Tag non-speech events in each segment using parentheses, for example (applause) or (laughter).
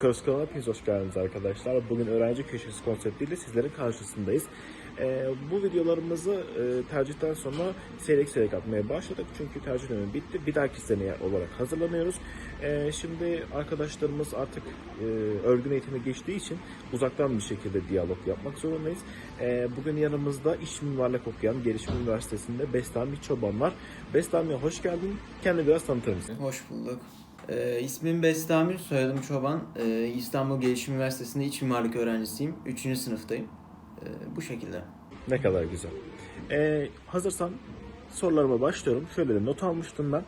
Köz kanalına hepiniz hoş geldiniz arkadaşlar. Bugün öğrenci köşesi konseptiyle sizlerin karşısındayız. Ee, bu videolarımızı e, tercihten sonra seyrek seyrek atmaya başladık. Çünkü tercih dönemi bitti. Bir dahaki seneye olarak hazırlanıyoruz. Ee, şimdi arkadaşlarımız artık e, örgün eğitime geçtiği için uzaktan bir şekilde diyalog yapmak zorundayız. Ee, bugün yanımızda iş mimarlık okuyan Gelişim Üniversitesi'nde Bestami Çoban var. Bestami hoş geldin. Kendini biraz tanıtır mısın? Hoş bulduk. Ee, ismim Bestamir, soyadım Çoban. Ee, İstanbul Gelişim Üniversitesi'nde iç mimarlık öğrencisiyim. Üçüncü sınıftayım. Ee, bu şekilde. Ne kadar güzel. Ee, hazırsan sorularıma başlıyorum. Şöyle de not almıştım ben.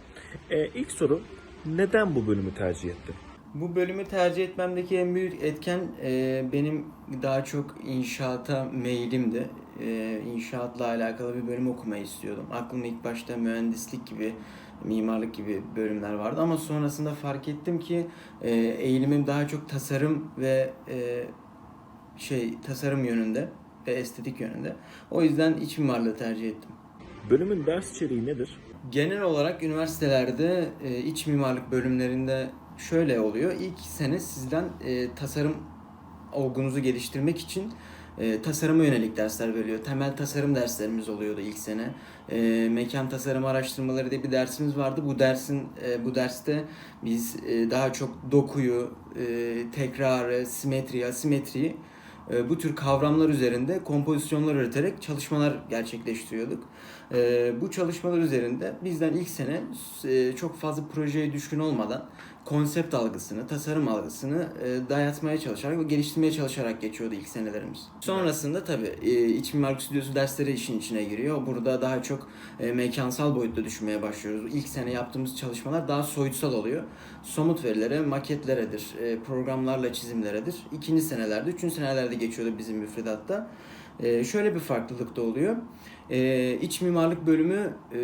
Ee, ilk soru neden bu bölümü tercih ettin? Bu bölümü tercih etmemdeki en büyük etken e, benim daha çok inşaata meylimdi. E, inşaatla alakalı bir bölüm okumayı istiyordum. Aklımda ilk başta mühendislik gibi, mimarlık gibi bölümler vardı ama sonrasında fark ettim ki e, eğilimim daha çok tasarım ve e, şey tasarım yönünde ve estetik yönünde. O yüzden iç mimarlığı tercih ettim. Bölümün ders içeriği nedir? Genel olarak üniversitelerde e, iç mimarlık bölümlerinde şöyle oluyor. İlk sene sizden e, tasarım olgunuzu geliştirmek için e, tasarıma yönelik dersler veriliyor. Temel tasarım derslerimiz oluyordu ilk sene. E, mekan tasarım araştırmaları diye bir dersimiz vardı. Bu dersin e, bu derste biz e, daha çok dokuyu, e, tekrarı, simetriyi, asimetriyi e, bu tür kavramlar üzerinde kompozisyonlar üreterek çalışmalar gerçekleştiriyorduk. E, bu çalışmalar üzerinde bizden ilk sene e, çok fazla projeye düşkün olmadan konsept algısını, tasarım algısını e, dayatmaya çalışarak ve geliştirmeye çalışarak geçiyordu ilk senelerimiz. Sonrasında tabii e, iç mimarlık stüdyosu dersleri işin içine giriyor. Burada daha çok e, mekansal boyutta düşünmeye başlıyoruz. İlk sene yaptığımız çalışmalar daha soyutsal oluyor. Somut verilere, maketleredir, e, programlarla çizimleredir. İkinci senelerde, üçüncü senelerde geçiyordu bizim müfredatta. E, şöyle bir farklılık da oluyor. E, iç mimarlık bölümü e,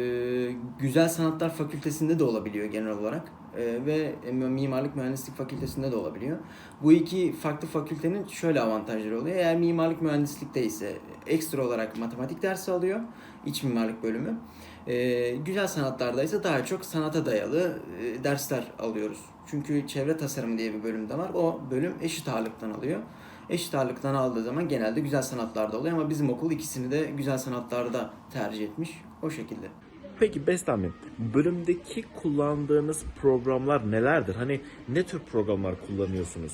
Güzel Sanatlar Fakültesinde de olabiliyor genel olarak ve Mimarlık Mühendislik Fakültesinde de olabiliyor. Bu iki farklı fakültenin şöyle avantajları oluyor. Eğer mimarlık mühendislikte ise ekstra olarak matematik dersi alıyor, iç mimarlık bölümü. E, güzel sanatlarda ise daha çok sanata dayalı e, dersler alıyoruz. Çünkü çevre tasarımı diye bir bölüm de var. O bölüm eşit ağırlıktan alıyor. Eşit ağırlıktan aldığı zaman genelde güzel sanatlarda oluyor ama bizim okul ikisini de güzel sanatlarda tercih etmiş. O şekilde. Peki Bestami, bölümdeki kullandığınız programlar nelerdir? Hani ne tür programlar kullanıyorsunuz?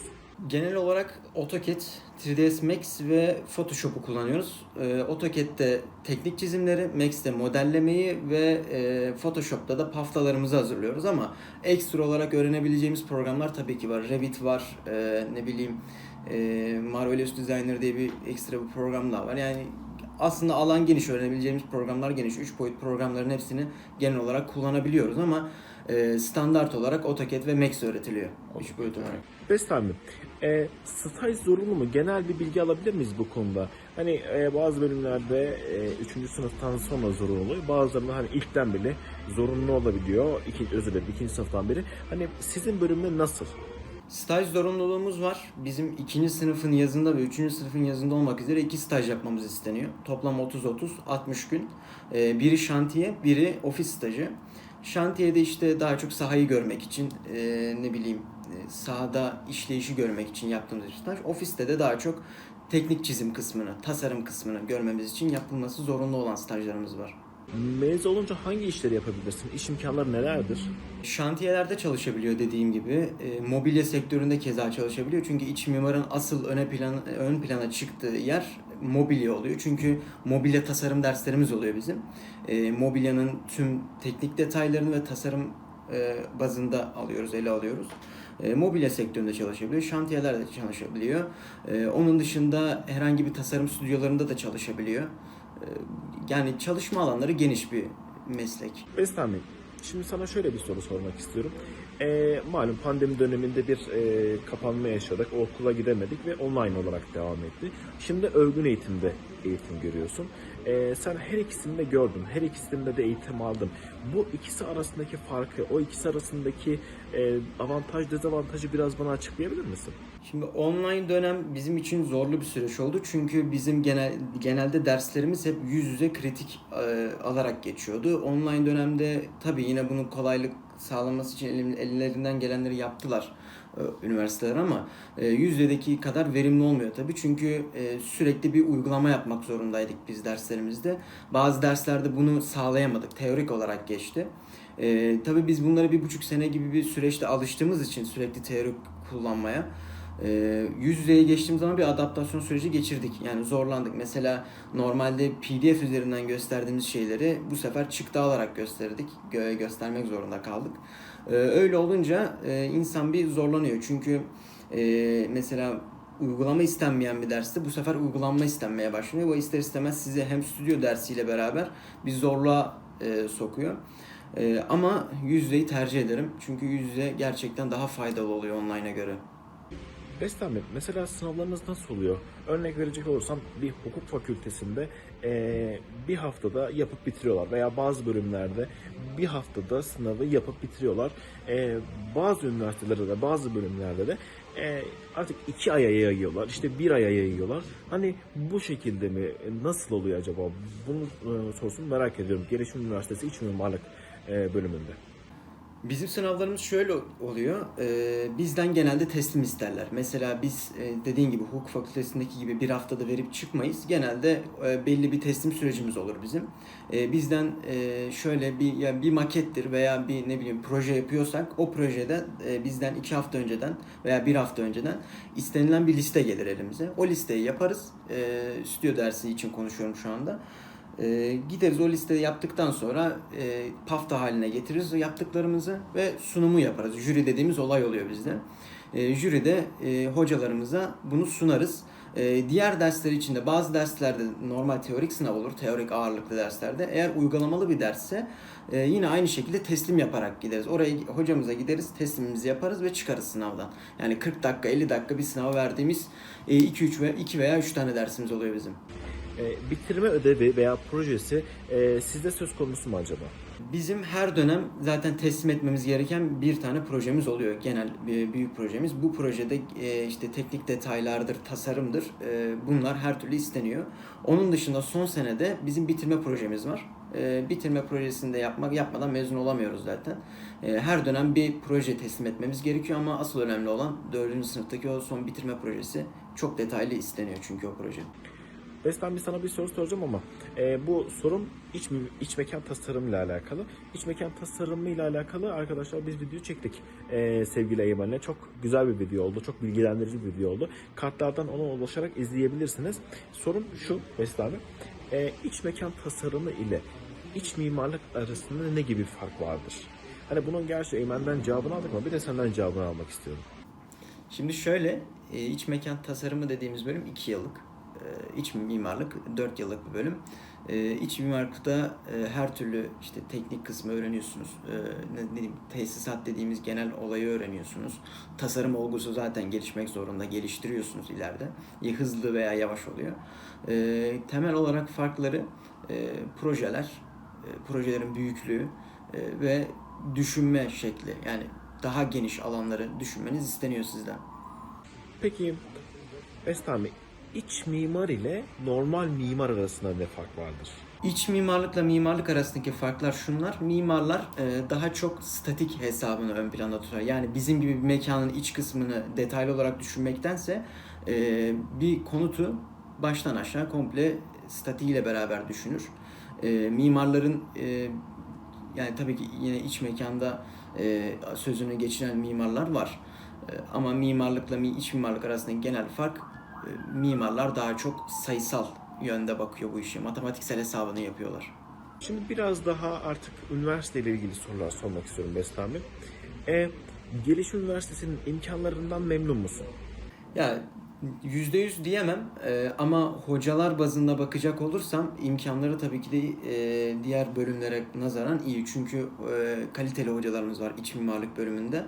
Genel olarak AutoCAD, 3ds Max ve Photoshop'u kullanıyoruz. Ee, AutoCAD'de teknik çizimleri, Max'te modellemeyi ve e, Photoshop'ta da paftalarımızı hazırlıyoruz ama ekstra olarak öğrenebileceğimiz programlar tabii ki var. Revit var, e, ne bileyim e, Marvelous Designer diye bir ekstra bir program daha var. Yani aslında alan geniş, öğrenebileceğimiz programlar geniş. 3 boyut programların hepsini genel olarak kullanabiliyoruz ama e, standart olarak AutoCAD ve Max öğretiliyor. 3 boyut olarak. Bestami, e, staj zorunlu mu? Genel bir bilgi alabilir miyiz bu konuda? Hani e, bazı bölümlerde 3. sınıftan sonra zorunlu oluyor. Bazılarında hani ilkten bile zorunlu olabiliyor. İki, özür dilerim, ikinci sınıftan beri. Hani sizin bölümde nasıl? Staj zorunluluğumuz var. Bizim ikinci sınıfın yazında ve üçüncü sınıfın yazında olmak üzere iki staj yapmamız isteniyor. Toplam 30-30, 60 gün. Ee, biri şantiye, biri ofis stajı. Şantiyede işte daha çok sahayı görmek için, e, ne bileyim e, sahada işleyişi görmek için yaptığımız bir staj. Ofiste de daha çok teknik çizim kısmını, tasarım kısmını görmemiz için yapılması zorunlu olan stajlarımız var. Mezun olunca hangi işleri yapabilirsin? İş imkanları nelerdir? Şantiyelerde çalışabiliyor dediğim gibi. E, mobilya sektöründe keza çalışabiliyor. Çünkü iç mimarın asıl öne plan, ön plana çıktığı yer mobilya oluyor. Çünkü mobilya tasarım derslerimiz oluyor bizim. E, mobilyanın tüm teknik detaylarını ve tasarım e, bazında alıyoruz, ele alıyoruz. E, mobilya sektöründe çalışabiliyor, şantiyelerde çalışabiliyor. E, onun dışında herhangi bir tasarım stüdyolarında da çalışabiliyor. E, yani çalışma alanları geniş bir meslek. Bestami, şimdi sana şöyle bir soru sormak istiyorum. E, malum pandemi döneminde bir e, kapanma yaşadık. Okula gidemedik ve online olarak devam etti. Şimdi örgün eğitimde eğitim görüyorsun. E, sen her ikisini de gördün. Her ikisinde de eğitim aldın. Bu ikisi arasındaki farkı, o ikisi arasındaki e, avantaj dezavantajı biraz bana açıklayabilir misin? Şimdi online dönem bizim için zorlu bir süreç oldu. Çünkü bizim genel genelde derslerimiz hep yüz yüze kritik e, alarak geçiyordu. Online dönemde tabii yine bunun kolaylık sağlaması için ellerinden gelenleri yaptılar e, üniversiteler ama e, yüzdedeki kadar verimli olmuyor tabii. Çünkü e, sürekli bir uygulama yapmak zorundaydık biz derslerimizde. Bazı derslerde bunu sağlayamadık. Teorik olarak geçti. Tabii biz bunları bir buçuk sene gibi bir süreçte alıştığımız için sürekli teorik kullanmaya ee, yüz yüzeye geçtiğimiz zaman bir adaptasyon süreci geçirdik. Yani zorlandık. Mesela normalde PDF üzerinden gösterdiğimiz şeyleri bu sefer çıktı alarak gösterdik. Gö- göstermek zorunda kaldık. Ee, öyle olunca e, insan bir zorlanıyor. Çünkü e, mesela uygulama istenmeyen bir derste bu sefer uygulanma istenmeye başlıyor. Bu ister istemez sizi hem stüdyo dersiyle beraber bir zorluğa e, sokuyor. E, ama yüz yüzeyi tercih ederim. Çünkü yüz yüze gerçekten daha faydalı oluyor online'a göre. Bestami, mesela sınavlarınız nasıl oluyor? Örnek verecek olursam bir hukuk fakültesinde eee, bir haftada yapıp bitiriyorlar veya bazı bölümlerde bir haftada sınavı yapıp bitiriyorlar. Eee, bazı üniversitelerde de bazı bölümlerde de eee, artık iki aya yayıyorlar, işte bir aya yayıyorlar. Hani bu şekilde mi? Nasıl oluyor acaba? Bunun eee, sorusunu merak ediyorum. Gelişim Üniversitesi İç Mimarlık eee, bölümünde. Bizim sınavlarımız şöyle oluyor. Ee, bizden genelde teslim isterler. Mesela biz e, dediğin gibi hukuk fakültesindeki gibi bir haftada verip çıkmayız. Genelde e, belli bir teslim sürecimiz olur bizim. E, bizden e, şöyle bir yani bir makettir veya bir ne bileyim proje yapıyorsak o projede e, bizden iki hafta önceden veya bir hafta önceden istenilen bir liste gelir elimize. O listeyi yaparız. E, stüdyo dersi için konuşuyorum şu anda. E, gideriz o listeyi yaptıktan sonra e, pafta haline getiririz yaptıklarımızı ve sunumu yaparız. Jüri dediğimiz olay oluyor bizde. E, jüride e, hocalarımıza bunu sunarız. E, diğer dersler içinde bazı derslerde normal teorik sınav olur. Teorik ağırlıklı derslerde. Eğer uygulamalı bir dersse e, yine aynı şekilde teslim yaparak gideriz. Oraya hocamıza gideriz, teslimimizi yaparız ve çıkarız sınavdan. Yani 40 dakika, 50 dakika bir sınava verdiğimiz 2 3 ve 2 veya 3 tane dersimiz oluyor bizim. E, bitirme ödevi veya projesi e, sizde söz konusu mu acaba? Bizim her dönem zaten teslim etmemiz gereken bir tane projemiz oluyor. Genel bir büyük projemiz. Bu projede e, işte teknik detaylardır, tasarımdır. E, bunlar her türlü isteniyor. Onun dışında son senede bizim bitirme projemiz var. E, bitirme projesinde yapmak yapmadan mezun olamıyoruz zaten. E, her dönem bir proje teslim etmemiz gerekiyor ama asıl önemli olan 4. sınıftaki o son bitirme projesi çok detaylı isteniyor çünkü o proje. Bes ben bir sana bir soru soracağım ama e, bu sorum iç, iç mekan tasarımı ile alakalı. İç mekan tasarımı ile alakalı arkadaşlar biz video çektik e, sevgili Eymen'le. Çok güzel bir video oldu. Çok bilgilendirici bir video oldu. Kartlardan ona ulaşarak izleyebilirsiniz. Sorum şu Bes abi. E, iç mekan tasarımı ile iç mimarlık arasında ne gibi fark vardır? Hani bunun gerçi Eymen'den cevabını aldık ama bir de senden cevabını almak istiyorum. Şimdi şöyle, e, iç mekan tasarımı dediğimiz bölüm 2 yıllık. E, iç mimarlık 4 yıllık bir bölüm. E, İç mimarlıkta e, her türlü işte teknik kısmı öğreniyorsunuz. E, Ne ne diyeyim, tesisat dediğimiz genel olayı öğreniyorsunuz. Tasarım olgusu zaten gelişmek zorunda, geliştiriyorsunuz ileride. Ya hızlı veya yavaş oluyor. E, Temel olarak farkları e, projeler, e, projelerin büyüklüğü e, ve düşünme şekli. Yani daha geniş alanları düşünmeniz isteniyor sizden. Peki Bestami iç mimar ile normal mimar arasında ne fark vardır? İç mimarlıkla mimarlık arasındaki farklar şunlar. Mimarlar e, daha çok statik hesabını ön planda tutar. Yani bizim gibi bir mekanın iç kısmını detaylı olarak düşünmektense e, bir konutu baştan aşağı komple statiğiyle beraber düşünür. E, mimarların e, yani tabii ki yine iç mekanda e, sözünü geçiren mimarlar var. E, ama mimarlıkla mi- iç mimarlık arasındaki genel fark mimarlar daha çok sayısal yönde bakıyor bu işe. Matematiksel hesabını yapıyorlar. Şimdi biraz daha artık üniversite ile ilgili sorular sormak istiyorum Bestami. E, Gelişim Üniversitesi'nin imkanlarından memnun musun? Ya yüzde yüz diyemem e, ama hocalar bazında bakacak olursam imkanları tabii ki de e, diğer bölümlere nazaran iyi. Çünkü e, kaliteli hocalarımız var iç mimarlık bölümünde.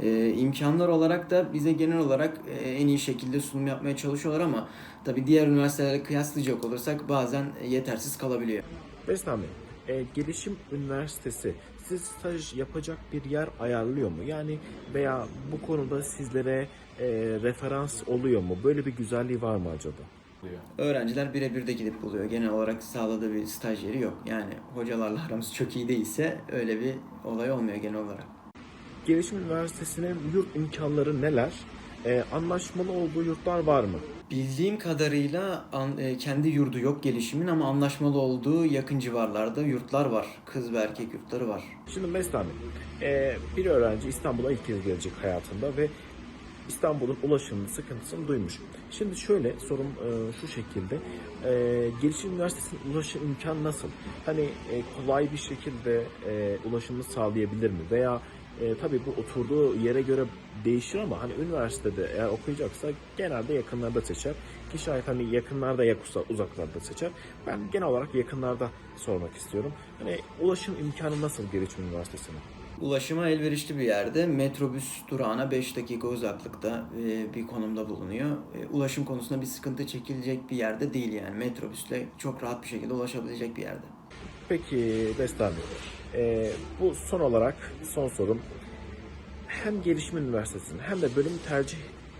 E, imkanlar olarak da bize genel olarak e, en iyi şekilde sunum yapmaya çalışıyorlar ama tabii diğer üniversitelerle kıyaslayacak olursak bazen yetersiz kalabiliyor. Bestami, e, gelişim üniversitesi siz staj yapacak bir yer ayarlıyor mu? Yani veya bu konuda sizlere e, referans oluyor mu? Böyle bir güzelliği var mı acaba? Öğrenciler birebir de gidip buluyor. Genel olarak sağladığı bir staj yeri yok. Yani hocalarla aramız çok iyi değilse öyle bir olay olmuyor genel olarak. Gelişim Üniversitesi'nin yurt imkanları neler? E, anlaşmalı olduğu yurtlar var mı? Bildiğim kadarıyla an- e, kendi yurdu yok gelişimin ama anlaşmalı olduğu yakın civarlarda yurtlar var. Kız ve erkek yurtları var. Şimdi Mesut abi, e, bir öğrenci İstanbul'a ilk kez gelecek hayatında ve İstanbul'un ulaşım sıkıntısını duymuş. Şimdi şöyle sorum e, şu şekilde. E, Gelişim Üniversitesi'nin ulaşım imkanı nasıl? Hani e, kolay bir şekilde e, ulaşımını sağlayabilir mi? Veya e, tabii bu oturduğu yere göre değişir ama hani üniversitede eğer okuyacaksa genelde yakınlarda seçer. Ki şayet hani yakınlarda ya uza- uzaklarda seçer. Ben genel olarak yakınlarda sormak istiyorum. Hani ulaşım imkanı nasıl Gelişim Üniversitesi'nin? Ulaşıma elverişli bir yerde metrobüs durağına 5 dakika uzaklıkta e, bir konumda bulunuyor. E, Ulaşım konusunda bir sıkıntı çekilecek bir yerde değil yani. Metrobüsle çok rahat bir şekilde ulaşabilecek bir yerde. Peki Bestami, e, bu son olarak son sorum. Hem Gelişim Üniversitesi'nin hem de bölümü tercih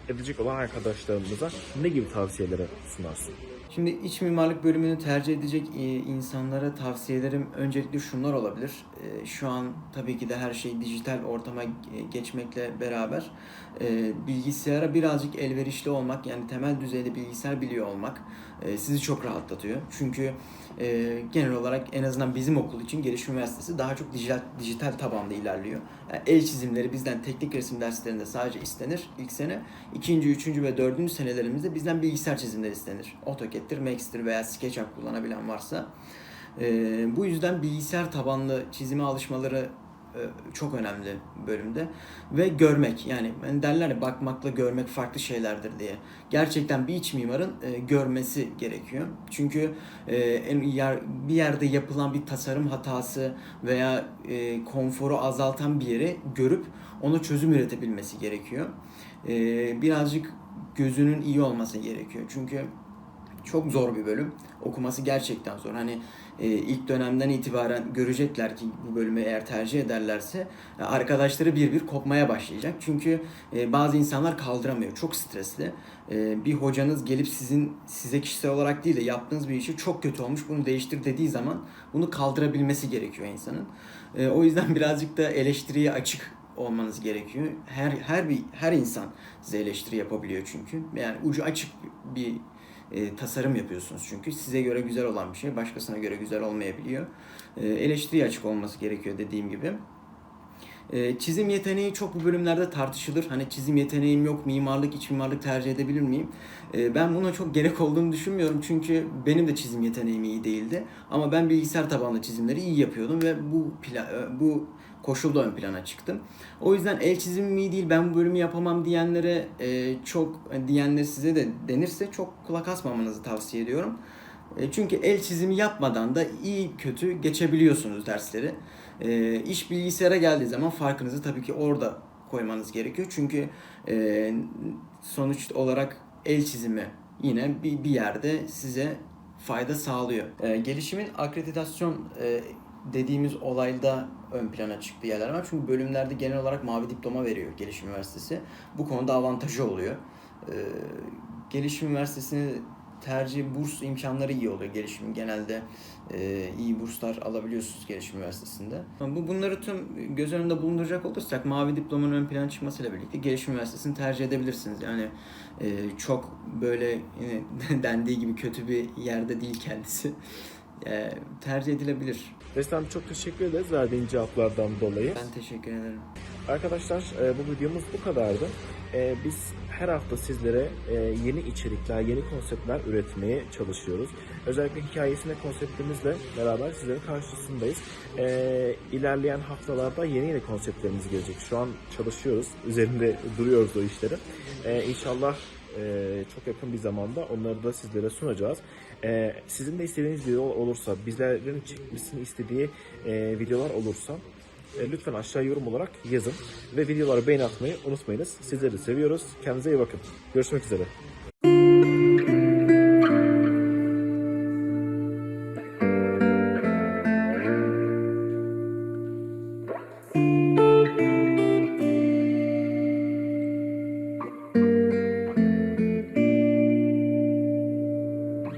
edecek olan arkadaşlarımıza ne gibi tavsiyeleri sunarsın? Şimdi iç mimarlık bölümünü tercih edecek e, insanlara tavsiyelerim öncelikle şunlar olabilir. E, Şu an tabii ki de her şey dijital ortama geçmekle beraber e, bilgisayara birazcık elverişli olmak yani temel düzeyde bilgisayar biliyor olmak e, sizi çok rahatlatıyor. Çünkü e, genel olarak en azından bizim okul için Gelişim Üniversitesi daha çok dijital, dijital tabanda ilerliyor. Yani el çizimleri bizden teknik resim derslerinde sadece istenir ilk sene. İkinci, üçüncü ve dördüncü senelerimizde bizden bilgisayar çizimleri istenir. AutoCAD'tir, Max'tir veya SketchUp kullanabilen varsa. Ee, bu yüzden bilgisayar tabanlı çizime alışmaları e, çok önemli bölümde ve görmek yani hani derler ya bakmakla görmek farklı şeylerdir diye. Gerçekten bir iç mimarın e, görmesi gerekiyor. Çünkü e, bir yerde yapılan bir tasarım hatası veya e, konforu azaltan bir yeri görüp ona çözüm üretebilmesi gerekiyor. E, birazcık gözünün iyi olması gerekiyor. Çünkü çok zor bir bölüm. Okuması gerçekten zor. Hani e, ilk dönemden itibaren görecekler ki bu bölümü eğer tercih ederlerse e, arkadaşları bir bir kopmaya başlayacak. Çünkü e, bazı insanlar kaldıramıyor. Çok stresli. E, bir hocanız gelip sizin size kişisel olarak değil de yaptığınız bir işi çok kötü olmuş bunu değiştir dediği zaman bunu kaldırabilmesi gerekiyor insanın. E, o yüzden (laughs) birazcık da eleştiriye açık olmanız gerekiyor. Her her bir her insan size eleştiri yapabiliyor çünkü. Yani ucu açık bir e, tasarım yapıyorsunuz çünkü size göre güzel olan bir şey başkasına göre güzel olmayabiliyor. E, eleştiriye açık olması gerekiyor dediğim gibi. E, çizim yeteneği çok bu bölümlerde tartışılır. Hani çizim yeteneğim yok, mimarlık, iç mimarlık tercih edebilir miyim? E, ben buna çok gerek olduğunu düşünmüyorum çünkü benim de çizim yeteneğim iyi değildi. Ama ben bilgisayar tabanlı çizimleri iyi yapıyordum ve bu pla- bu koşulda ön plana çıktım. O yüzden el çizimim iyi değil ben bu bölümü yapamam diyenlere e, çok diyenler size de denirse çok kulak asmamanızı tavsiye ediyorum. E, çünkü el çizimi yapmadan da iyi kötü geçebiliyorsunuz dersleri. E, iş bilgisayara geldiği zaman farkınızı tabii ki orada koymanız gerekiyor. Çünkü e, sonuç olarak el çizimi yine bir, bir yerde size fayda sağlıyor. E, gelişimin akreditasyon e, dediğimiz olayda ön plana çıktığı yerler var. Çünkü bölümlerde genel olarak mavi diploma veriyor Gelişim Üniversitesi. Bu konuda avantajı oluyor. E, Gelişim Üniversitesi'ni tercih burs imkanları iyi oluyor gelişimin genelde e, iyi burslar alabiliyorsunuz gelişim üniversitesinde. Bu bunları tüm göz önünde bulunduracak olursak mavi diplomanın ön plana çıkmasıyla birlikte gelişim üniversitesini tercih edebilirsiniz. Yani e, çok böyle yine (laughs) dendiği gibi kötü bir yerde değil kendisi. E, tercih edilebilir. Bestami çok teşekkür ederiz verdiğin cevaplardan dolayı. Ben teşekkür ederim. Arkadaşlar e, bu videomuz bu kadardı. E, Biz her hafta sizlere e, yeni içerikler, yeni konseptler üretmeye çalışıyoruz. Özellikle hikayesine konseptimizle beraber sizlerin karşısındayız. E, İlerleyen haftalarda yeni yeni konseptlerimiz gelecek. Şu an çalışıyoruz, üzerinde duruyoruz o işleri. E, İnşallah e, çok yakın bir zamanda onları da sizlere sunacağız. E, sizin de istediğiniz video olursa, bizlerin çekmesini istediği e, videolar olursa e, lütfen aşağı yorum olarak yazın ve videoları beğeni atmayı unutmayınız. Sizleri seviyoruz. Kendinize iyi bakın. Görüşmek üzere.